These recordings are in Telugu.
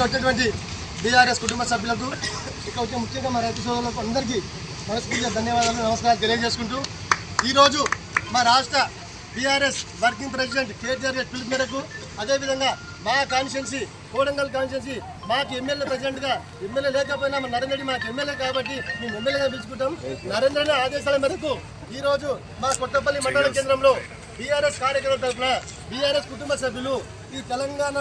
ఇక్కడ వచ్చేటువంటి బీఆర్ఎస్ కుటుంబ సభ్యులకు ఇక్కడ వచ్చే ముఖ్యంగా మా రైతు సోదరులకు అందరికీ మనస్ఫూర్తిగా ధన్యవాదాలు నమస్కారాలు తెలియజేసుకుంటూ ఈరోజు మా రాష్ట్ర బీఆర్ఎస్ వర్కింగ్ ప్రెసిడెంట్ కేటీఆర్ గారి పిలుపు మేరకు అదేవిధంగా మా కాన్స్టిట్యున్సీ కోడంగల్ కాన్స్టిట్యున్సీ మాకు ఎమ్మెల్యే ప్రెసిడెంట్గా ఎమ్మెల్యే లేకపోయినా మా నరేంద్ర మాకు ఎమ్మెల్యే కాబట్టి మేము ఎమ్మెల్యేగా పిలుచుకుంటాం. నరేంద్ర ఆదేశాల మేరకు ఈరోజు మా కొత్తపల్లి మండల కేంద్రంలో బీఆర్ఎస్ కార్యకర్తల తరఫున బీఆర్ఎస్ కుటుంబ సభ్యులు ఈ తెలంగాణ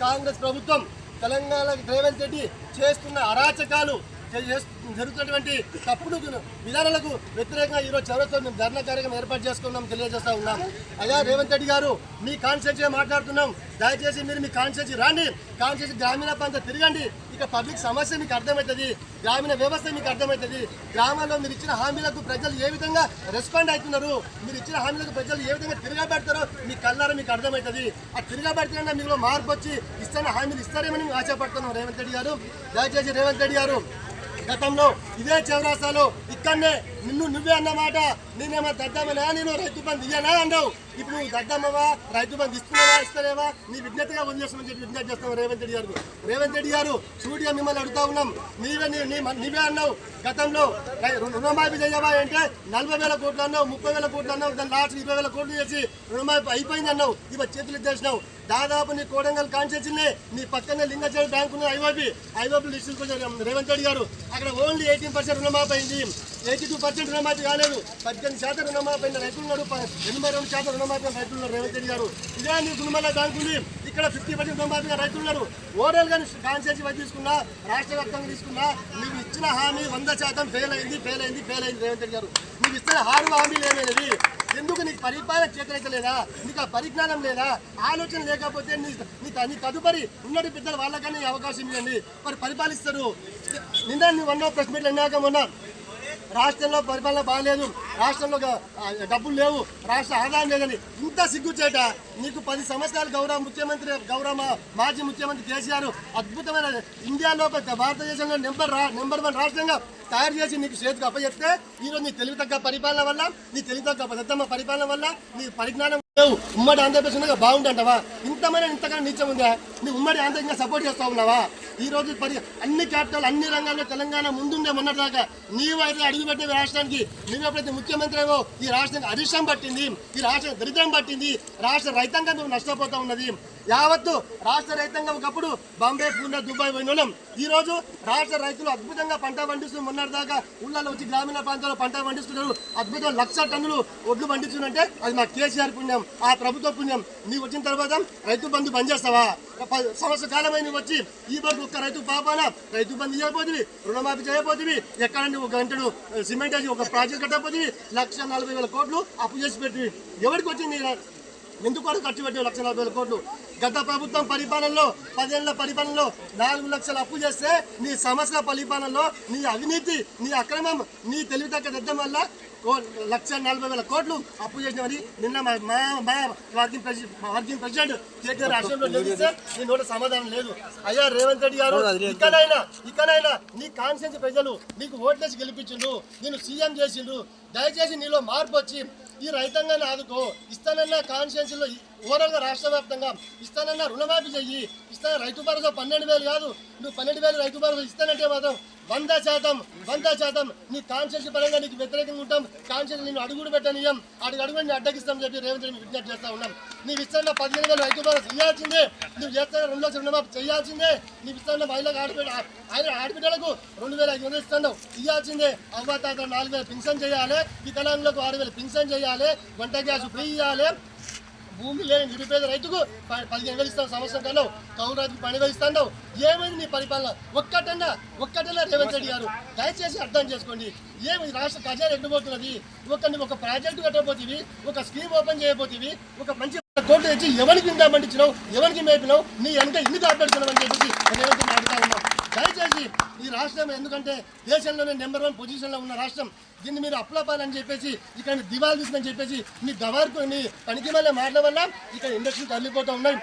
కాంగ్రెస్ ప్రభుత్వం తెలంగాణ రేవంత్ రెడ్డి చేస్తున్న అరాచకాలు చే- జరుగుతున్నటువంటి తప్పుడు విధానాలకు వ్యతిరేకంగా ఈరోజు చౌరస్తా మేము ధర్నా కార్యక్రమం ఏర్పాటు చేసుకున్నాం తెలియజేస్తా ఉన్నాం. అయ్యా రేవంత్ రెడ్డి గారు మీ కాన్స్టిట్యూన్సీ మాట్లాడుతున్నాం. దయచేసి మీరు మీ కాన్స్టిట్యూన్సీ రాండి. కాన్స్టిట్యూన్సీ గ్రామీణ ప్రాంత తిరగండి. ఇక్కడ పబ్లిక్ సమస్య మీకు అర్థమవుతుంది గ్రామీణ వ్యవస్థ మీకు అర్థమవుతుంది. గ్రామాల్లో మీరు ఇచ్చిన హామీలకు ప్రజలు ఏ విధంగా రెస్పాండ్ అవుతున్నారు? మీరు ఇచ్చిన హామీలకు ప్రజలు ఏ విధంగా తిరగబెడతారో మీ కళ్ళారా మీకు అర్థమవుతుంది. ఆ తిరగబెడితేనే మీలో మార్పు వచ్చి ఇస్తున్న హామీలు ఇస్తారేమని ఆశపడుతున్నాం. రేవంత్ రెడ్డి గారు దయచేసి రేవంత్ రెడ్డి గారు గతంలో ఇదే చౌరాస్తాలో ఇక్కడనే నిన్ను నువ్వే అన్నమాట నేనేమో దద్దమ్మనా నేను రైతు బంధు ఇయ్యనా అన్నావు. ఇప్పుడు నువ్వు దద్దమ్మవా రైతు బంధు ఇస్తున్నావా ఇస్తలేవా? నీ విజ్ఞతగా వదిలేస్తామని చెప్పి విజ్ఞప్తి చేస్తాం రేవంత్ రెడ్డి గారు. రేవంత్ రెడ్డి గారు సూటిగా మిమ్మల్ని అడుగుతా ఉన్నాం. నీవే నీ- నీవే అన్నావు. గతంలో రుణమాఫీ చేయవా అంటే నలభై వేల కోట్లు అన్నావు ముప్పై వేల కోట్లు అన్నావు దాని లాస్ట్ ఇరవై వేల కోట్లు చేసి రుణమాఫీ అయిపోయింది అన్నావు. ఇవాళ చేతులు ఇచ్చేసినావు దాదాపు నీ కోడంగల్ కాన్స్టిట్యూన్సీ నీ పక్కనే లింగచేడు బ్యాంకు ఉన్న ఐఓబి ఐఓబి లిస్టులు రేవంత్ రెడ్డి గారు. అక్కడ ఓన్లీ ఎయిటీన్ పర్సెంట్ రుణమాఫీ అయింది. ఎయిటీ టూ పర్సెంట్ రుణమాఫీ కాలేదు. పద్దెనిమిది శాతం రుణమాఫీ అయిన రైతులు ఉన్నారు. ఎనభై రెండు శాతం రుణమాఫీ రైతులు ఉన్నారు. రేవంత్ రెడ్డి గారు. ఇదే నీ గుణమల్ల బ్యాంకు ఉంది. ఇక్కడ ఫిఫ్టీ పర్సెంట్ రుణమాఫీగా రైతులు ఉన్నారు. ఓవరాల్గా కాన్సెన్సీ వైపు తీసుకున్నా రాష్ట్ర వ్యాప్తంగా తీసుకున్నా మీకు ఇచ్చిన హామీ వంద శాతం ఫెయిల్ అయింది ఫెయిల్ అయింది ఫెయిల్ అయింది రేవంత్ రెడ్డి గారు. మీకు ఇచ్చిన హారు హామీలు ఏమైనవి ఎందుకు నీకు పరిపాలన చేతనైతే లేదా నీకు ఆ పరిజ్ఞానం లేదా ఆలోచన లేకపోతే నీ నీ తదుపరి ఉన్నటి పెద్దలు వాళ్ళకన్నా అవకాశం ఇవ్వండి. మరి పరిపాలిస్తారు. నిన్న నువ్వు అన్నావు ప్రెస్ మీట్లు అన్నాక మొన్న రాష్ట్రంలో పరిపాలన బాగాలేదు. రాష్ట్రంలో డబ్బులు లేవు. రాష్ట్ర ఆదాయం లేదని ఇంత సిగ్గుచేట నీకు పది సంవత్సరాలు గౌరవ ముఖ్యమంత్రి గౌరవ మాజీ ముఖ్యమంత్రి కేసీఆర్ అద్భుతమైన ఇండియాలో భారతదేశంలో నెంబర్ నెంబర్ వన్ రాష్ట్రంగా తయారు చేసి నీకు చేతికి అప్పచెప్తే ఈరోజు నీ తెలివి తగ్గ పరిపాలన వల్ల నీ తెలివి తగ్గ పెద్దమ్మ పరిపాలన వల్ల నీ పరిజ్ఞానం లేవు ఉమ్మడి ఆంధ్రప్రదేశ్ ఉండగా బాగుందంటావా ఇంతమైన ఇంతకన్నా నీచం ఉందా? నీ ఉమ్మడి ఆంధ్ర ఇంకా సపోర్ట్ చేస్తా ఉన్నావా? ఈ రోజు పరి అన్ని క్యాపిటల్ అన్ని రంగాల్లో తెలంగాణ ముందుండే మొన్నటిదాకా. నీవు అయితే అడుగుపెట్టే రాష్ట్రానికి నువ్వు ఎప్పుడైతే ముఖ్యమంత్రివో ఈ రాష్ట్రానికి అరిష్టం పట్టింది. ఈ రాష్ట్రం దరిద్రం పట్టింది. రాష్ట్ర రైతాంగం నువ్వు నష్టపోతా ఉన్నది. యావత్తు రాష్ట్ర రైతాంగం ఒకప్పుడు బాంబే పూణే దుబాయ్ పోయిన వాళ్ళం. ఈ రోజు రాష్ట్ర రైతులు అద్భుతంగా పంట పండిస్తూ మొన్నటిదాకా ఊళ్ళలో వచ్చి గ్రామీణ ప్రాంతాల్లో పంట పండిస్తున్నారు. అద్భుతం లక్ష టన్నులు ఒడ్లు పండిస్తుందంటే అది మా కేసీఆర్ పుణ్యం ఆ ప్రభుత్వ పుణ్యం. నీవు వచ్చిన తర్వాత రైతు బంధు బంద్ చేస్తావా సంవత్సర కాలమైన వచ్చి ఈ వరకు ఒక్క రైతు పాపాన రైతు బంధు చేయబోతుంది రుణమాఫీ చేయబోతుంది ఎక్కడ ఒక గంటడు సిమెంట్ వేసి ఒక ప్రాజెక్ట్ కట్టబోతుంది లక్ష నలభై వేల కోట్లు అప్పు చేసి పెట్టి ఎవరికి వచ్చింది? ఎందుకు కూడా ఖర్చు పెట్టావు లక్ష నలభై వేల కోట్లు? గత ప్రభుత్వం పరిపాలనలో పదేళ్ళ పరిపాలనలో నాలుగు లక్షలు అప్పు చేస్తే నీ సంవత్సర పరిపాలనలో నీ అవినీతి నీ అక్రమం నీ తెలివితక్క దద్దం వల్ల లక్ష నలభై వేల కోట్లు అప్పు చేసినవని నిన్న మా మా working president working president KTR అసెంబ్లీలో నిలిస్తే నీ నోట సమాధానం లేదు. అయ్యా రేవంత్ రెడ్డి గారు ఇకనైనా ఇకనైనా నీ కాన్స్టిట్యూన్సీ ప్రజలు నీకు ఓట్లేసి గెలిపించిండు నేను సీఎం చేసిండు దయచేసి నీలో మార్పు వచ్చి ఈ రైతాంగాన్ని ఆదుకో. ఇస్తానన్న కాన్స్టిట్యూన్సీలో ఓవరాల్గా రాష్ట్ర వ్యాప్తంగా ఇస్తానన్న రుణమాఫీ చెయ్యి. ఇస్తాన రైతు భరోసా పన్నెండు వేలు కాదు. నువ్వు పన్నెండు వేలు రైతు భరోసా ఇస్తానంటే మాత్రం వంద శాతం వంద శాతం నీ కాన్షియస్ పరంగా నీకు వ్యతిరేకంగా ఉంటాం. కాన్షియస్ నేను అడుగుడు పెట్టనియం అడుగు అడుగు నేను అడ్డగిస్తాం చెప్పి రేవంత్ రెడ్డి విజ్ఞప్తి చేస్తా ఉన్నాం. నీ విస్తరణ పదిహేను వేల ఐదు వేల ఇవ్వాల్సిందే నువ్వు చేస్తున్న రెండు లక్షల రుణమాఫీ చేయాల్సిందే నీ ఇస్తున్న మహిళలకు ఆడబిడ్డ ఆయన ఆడబిడ్డలకు రెండు వేల ఐదు వందలు ఇస్తున్నావు. ఇవ్వాల్సిందే అవ్వతాత నాలుగు వేల పింఛన్ చేయాలి. వికలాంగులకు ఆరు వేల పింఛన్ చేయాలి. వంట గ్యాస్ ఫ్రీ ఇవ్వాలి భూమి లేని నిరుపేద రైతుకు పదిహేను వేలు ఇస్తాం సంవత్సరం కన్నా కౌలు రైతుకు పన్నెండు వేలు ఇస్తాడు ఏమైంది నీ పరిపాలన? ఒక్కటన్నా ఒక్కటన్నా రేవంత్ రెడ్డి గారు. దయచేసి అర్థం చేసుకోండి. ఏమి రాష్ట్ర ఖజానా ఎట్టుపోతున్నది? ఒక ఒక ప్రాజెక్టు కట్టబోతుంది ఒక స్కీమ్ ఓపెన్ చేయబోతుంది ఒక మంచి కోర్టు తెచ్చి ఎవరికి ఇందా పండించినావు ఎవరికి మేపినావు నీ ఎంత ఇన్ని కాపాడుతున్నావు అని చెప్పేసి రేవంత్ రెడ్డి ఉన్నాం. దయచేసి ఈ రాష్ట్రం ఎందుకంటే దేశంలోనే నెంబర్ వన్ పొజిషన్లో ఉన్న రాష్ట్రం. దీన్ని మీరు అప్లపాలని చెప్పేసి ఇక్కడ దివాలు తీసుకుని చెప్పేసి మీ గవర్కు మీ పనికి మళ్ళీ మాటల వల్ల ఇక్కడ ఇండస్ట్రీ తల్లిపోతూ ఉన్నాయి.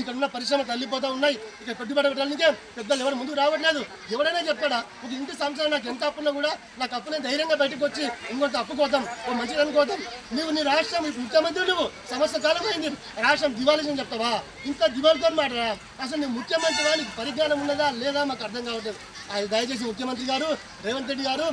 ఇక్కడ ఉన్న పరిశ్రమ తల్లిపోతూ ఉన్నాయి. ఇక్కడ పెట్టుబడి పెట్టడానికే పెద్దలు ఎవరు ముందుకు రావట్లేదు. ఎవరైనా చెప్తాడా ఒక ఇంటి సంవత్సరం నాకు ఎంత అప్పున్నా కూడా నాకు అప్పునే ధైర్యంగా బయటకు వచ్చి ఇంకొంత అప్పు కోతాం ఓ మంచిది అనుకోతాం నువ్వు నీ రాష్ట్రం ముఖ్యమంత్రి నువ్వు సంవత్సర కాలం అయింది రాష్ట్రం దివాళీ అని చెప్తావా? ఇంత దివాళితో మాటరా అసలు నీ ముఖ్యమంత్రి నీకు పరిజ్ఞానం ఉన్నదా లేదా? మాకు అర్థం కావట్లేదు. అది దయచేసి ముఖ్యమంత్రి గారు రేవంత్ రెడ్డి గారు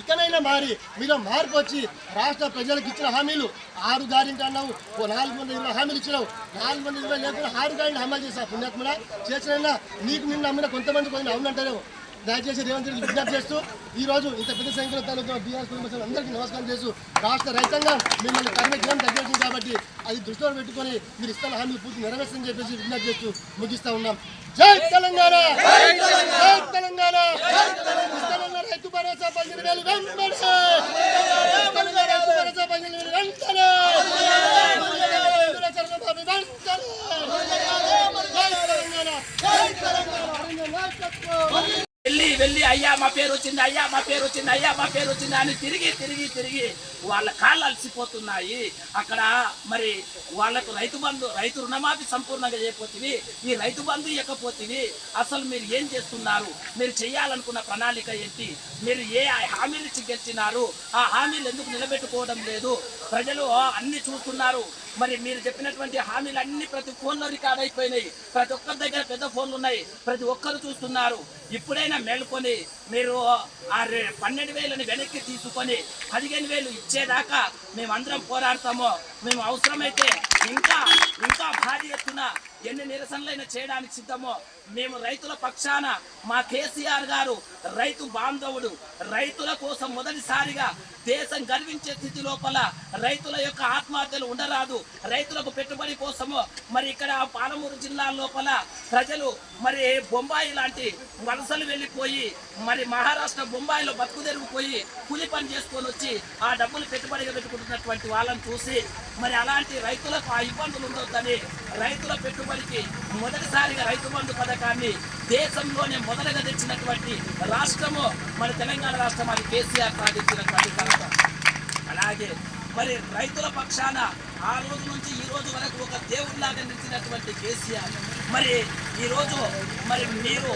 ఇకనైనా మారి మీరు మార్పు వచ్చి రాష్ట్ర ప్రజలకు ఇచ్చిన హామీలు ఆరు గ్యారెంటీ అన్నావు ఓ నాలుగు మంది ఇరవై హామీలు ఇచ్చినావు. నాలుగు మంది ఇరవై లేకుండా ఆరు గ్యారెంటీ అమలు చేశావు పుణ్యాత్మల చేసిన నీకు నిన్న నమ్మిన కొంతమంది కొన్ని అవునంటారేమో దయచేసి రేవంత్ రెడ్డి విజ్ఞప్తి చేస్తూ ఈ రోజు ఇంత పెద్ద సంఖ్యలో తాలూకా బీఆర్ కుటుంబ సభ్యులు అందరికీ నమస్కారం చేస్తూ రాష్ట్ర రైతాంగం మిమ్మల్ని కర్మజ్ఞానం తగ్గించింది కాబట్టి అది దృష్టిలో పెట్టుకొని మీరు ఇస్తున్న హామీలు పూర్తి నెరవేర్చని చెప్పేసి విజ్ఞప్తి చేస్తూ ముగిస్తా ఉన్నాం. జై తెలంగాణ! జై తెలంగాణ! తెలంగాణ! రైతు భరోసా పదిహేను వేలు వెంటనే తెలంగాణ రైతు భరోసా పదిహేను వేలు వెంటనే రైతుల చరణబాబు వెంటనే జై తెలంగాణ జై తెలంగాణ తెలంగాణ నాయకత్వం వెళ్ళి వెళ్ళి అయ్యా మా పేరు వచ్చింది అయ్యా మా పేరు వచ్చింది అయ్యా మా పేరు వచ్చింది అని తిరిగి తిరిగి తిరిగి వాళ్ళ కాళ్ళు అలసిపోతున్నాయి. అక్కడ మరి వాళ్ళకు రైతు బంధు రైతు రుణమాఫీ సంపూర్ణంగా చేయకపోతే ఈ రైతు బంధు ఇవ్వకపోతే అసలు మీరు ఏం చేస్తున్నారు? మీరు చేయాలనుకున్న ప్రణాళిక ఏంటి? మీరు ఏ హామీలు గెలిచినారు ఆ హామీలు ఎందుకు నిలబెట్టుకోవడం లేదు? ప్రజలు అన్ని చూస్తున్నారు. మరి మీరు చెప్పినటువంటి హామీలు అన్ని ప్రతి ఫోన్లో రికార్డ్ అయిపోయినాయి. ప్రతి ఒక్కరి దగ్గర పెద్ద ఫోన్లు ఉన్నాయి. ప్రతి ఒక్కరు చూస్తున్నారు. ఇప్పుడైనా మేల్కొని మీరు ఆ రె- పన్నెండు వేలని వెనక్కి తీసుకొని పదిహేను వేలు ఇచ్చేదాకా మేమందరం పోరాడతాము. మేము అవసరమైతే ఇంకా ఇంకా భారీ ఎత్తున ఎన్ని నిరసనలైనా చేయడానికి సిద్ధమో మేము రైతుల పక్షాన మా కేసీఆర్ గారు రైతు బాంధవుడు రైతుల కోసం మొదటిసారిగా దేశం గర్వించే స్థితి లోపల రైతుల యొక్క ఆత్మహత్యలు ఉండరాదు. రైతులకు పెట్టుబడి కోసము మరి ఇక్కడ పాలమూరు జిల్లా లోపల ప్రజలు మరి బొంబాయి లాంటి వలసలు వెళ్ళిపోయి మరి మహారాష్ట్ర బొంబాయిలో బతుకు తెరిగిపోయి కూలి పని చేసుకొని వచ్చి ఆ డబ్బులు పెట్టుబడిగా పెట్టుకుంటున్నటువంటి వాళ్ళని చూసి మరి అలాంటి రైతులకు ఆ ఇబ్బందులు ఉండొద్దని రైతుల పెట్టుబడికి మొదటిసారిగా రైతు బంధు పథకాన్ని దేశంలోనే మొదటగా తెచ్చినటువంటి రాష్ట్రము మన తెలంగాణ రాష్ట్రం అది కేసీఆర్ సాధించినటువంటి ఘనత అలాగే మరి రైతుల పక్షాన ఆ రోజు నుంచి ఈ రోజు వరకు ఒక దేవుడిలాగా నిలిచినటువంటి కేసీఆర్ మరి ఈరోజు మరి మీరు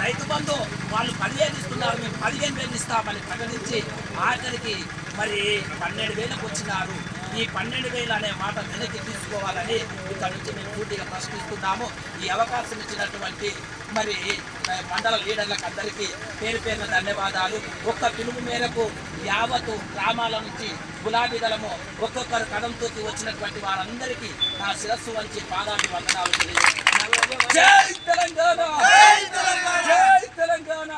రైతు బంధు వాళ్ళు పదిహేను ఇస్తున్నారు మేము పదిహేను వేలు ఇస్తామని ప్రకటించి ఆఖరికి మరి పన్నెండు వేలకు వచ్చినారు. ఈ పన్నెండు వేలు అనే మాట వెనక్కి తీసుకోవాలని ఇక్కడ నుంచి మేము పూర్తిగా ప్రశ్నిస్తున్నాము. ఈ అవకాశం ఇచ్చినటువంటి మరి మండల లీడర్లకు అందరికీ పేరు పేరున ధన్యవాదాలు. ఒక్క పిలుపు మేరకు యావత్తు గ్రామాల నుంచి గులాబీ దళము ఒక్కొక్కరు కథం తూకి వచ్చినటువంటి వారందరికీ నా శిరస్సు వంచి పాదాలు వందనాలు తెలియజేస్తున్నాను. జై తెలంగాణ! జై తెలంగాణ! జై తెలంగాణ!